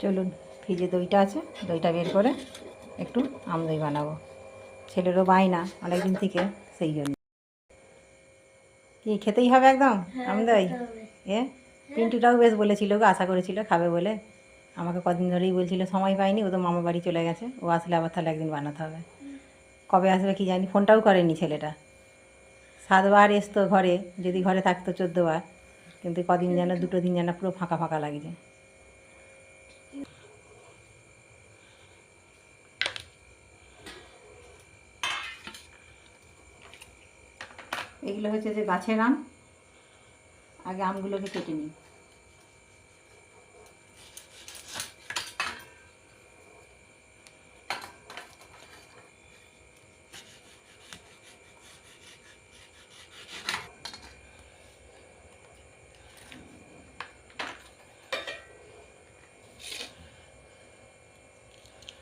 চলুন ফ্রিজে দইটা আছে দইটা বের করে একটু আম দই বানাবো। ছেলেরও বায়না অনেকদিন থেকে সেই জন্য। কি খেতেই হবে একদম আম দই? এ? পিন্টুটাও বেশ বলেছিল গো আশা করেছিল খাবে বলে। আমাকে কদিন ধরেই বলছিল সময় পাইনি ও তো মামা বাড়ি চলে গেছে ও আসলে আবার তাহলে একদিন বানাতে হবে। কবে আসবে কি জানি ফোনটাও করেনি ছেলেটা। সাতবার এসতো ঘরে যদি ঘরে থাকতো চোদ্দোবার কিন্তু কদিন যেন দুটো দিন যেন পুরো ফাঁকা ফাঁকা লাগছে। এগুলো হচ্ছে যে গাছের আম। আগে আমগুলোকে কেটে নিই।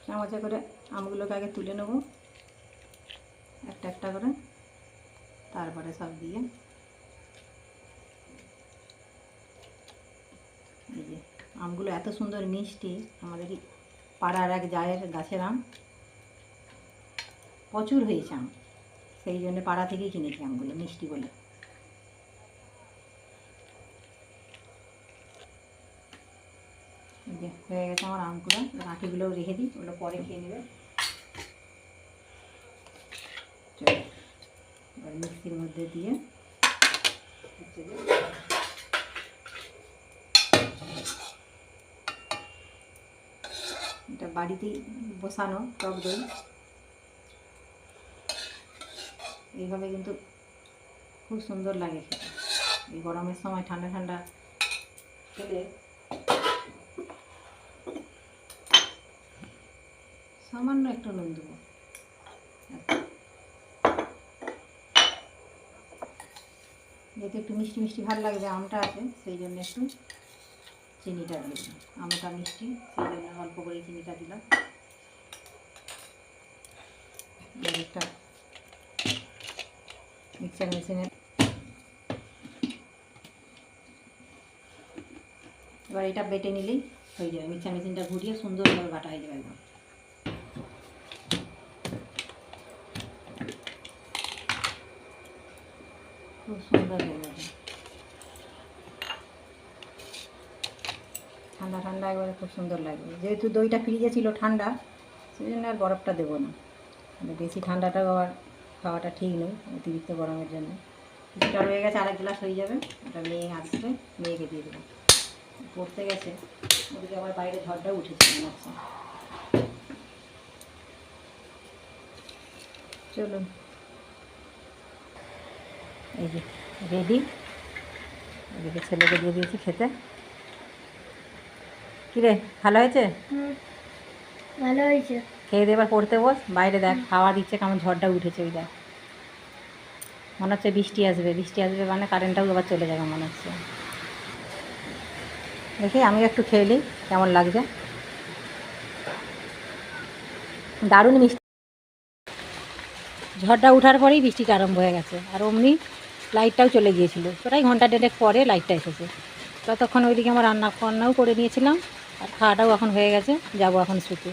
চামচে করে আমগুলোকে আগে তুলে নেব। একটা একটা করে। তারপরে সব দিয়ে এই যে আমগুলো এত সুন্দর মিষ্টি, আমাদের পাড়ার এক জায়ের গাছের আম। প্রচুর হয়েছে আম। সেই জন্য পাড়া থেকেই কিনেছি আমগুলো, মিষ্টি বলে। হয়ে গেছে আমার আমগুলো আঁটিগুলোও রেখে দিই, ওগুলো পরে খেয়ে নেবে চলো এবার মিক্সির মধ্যে দিয়ে। এটা বাড়িতেই বসানো টক দই। এইভাবে কিন্তু খুব সুন্দর লাগে এই গরমের সময় ঠান্ডা ঠান্ডা খেলে সামান্য একটু নুন দেবো। যেহেতু একটু মিষ্টি মিষ্টি ভালো লাগবে আমটা আছে, সেই জন্য একটু চিনিটা দিলাম। আমটা মিষ্টি, সেই জন্য অল্প করে চিনিটা দিলাম। একটা মিক্সার মেশিনে এবার এটা বেটে নিলেই হয়ে যাবে। মিক্সার মেশিনটা ঘুরিয়ে সুন্দরভাবে বাটা হয়ে যাবে একদম। খুব সুন্দর হয়ে যাবে ঠান্ডা ঠান্ডা একবারে খুব সুন্দর লাগবে যেহেতু দইটা ফ্রিজে ছিল ঠান্ডা সেই জন্য আর বরফটা দেবো না। মানে বেশি ঠান্ডাটাও আবার খাওয়াটা ঠিক নয় অতিরিক্ত গরমের জন্য। কিছুটা রয়ে গেছে, আরেক গ্লাস হয়ে যাবে। ওটা মেয়ে আসবে মেয়েকে দিয়ে দেবো। পড়তে গেছে, ওদিকে আবার বাইরে ঝড়টাও উঠেছে, মনে চলুন। এই যে রেডি। এদিকে ছেলেকে দিয়ে দিয়েছি খেতে। কিরে ভালো হয়েছে? ভালো হয়েছে। খেয়ে দিয়ে এবার পড়তে বস। বাইরে দেখ হাওয়া দিচ্ছে কেমন ঝড়টা উঠেছে ওই দেখ। মনে হচ্ছে বৃষ্টি আসবে। বৃষ্টি আসবে মানে কারেন্টটাও আবার চলে যাবে মনে হচ্ছে। দেখি আমি একটু খেয়ে নিই কেমন লাগছে। দারুণ মিষ্টি। ঝড়টা উঠার পরেই বৃষ্টিটা আরম্ভ হয়ে গেছে। আর অমনি লাইটটাও চলে গিয়েছিল। প্রায় ঘণ্টা দেড়েক পরে লাইটটা এসেছে। ততক্ষণ ওইদিকে আমার রান্না বান্নাও করে নিয়েছিলাম। আর খাওয়াটাও এখন হয়ে গেছে, যাব এখন শুতে।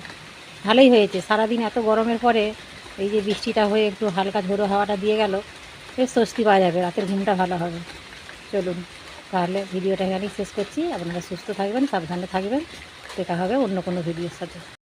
ভালোই হয়েছে, সারাদিন এত গরমের পরে এই যে বৃষ্টিটা হয়ে একটু হালকা ঝোড়ো হাওয়াটা দিয়ে গেল, বেশ স্বস্তি পাওয়া যাবে, রাতের ঘুমটা ভালো হবে। চলুন, তাহলে ভিডিওটা এখানেই শেষ করছি। আপনারা সুস্থ থাকবেন, সাবধানে থাকবেন। দেখা হবে অন্য কোনো ভিডিওর সাথে।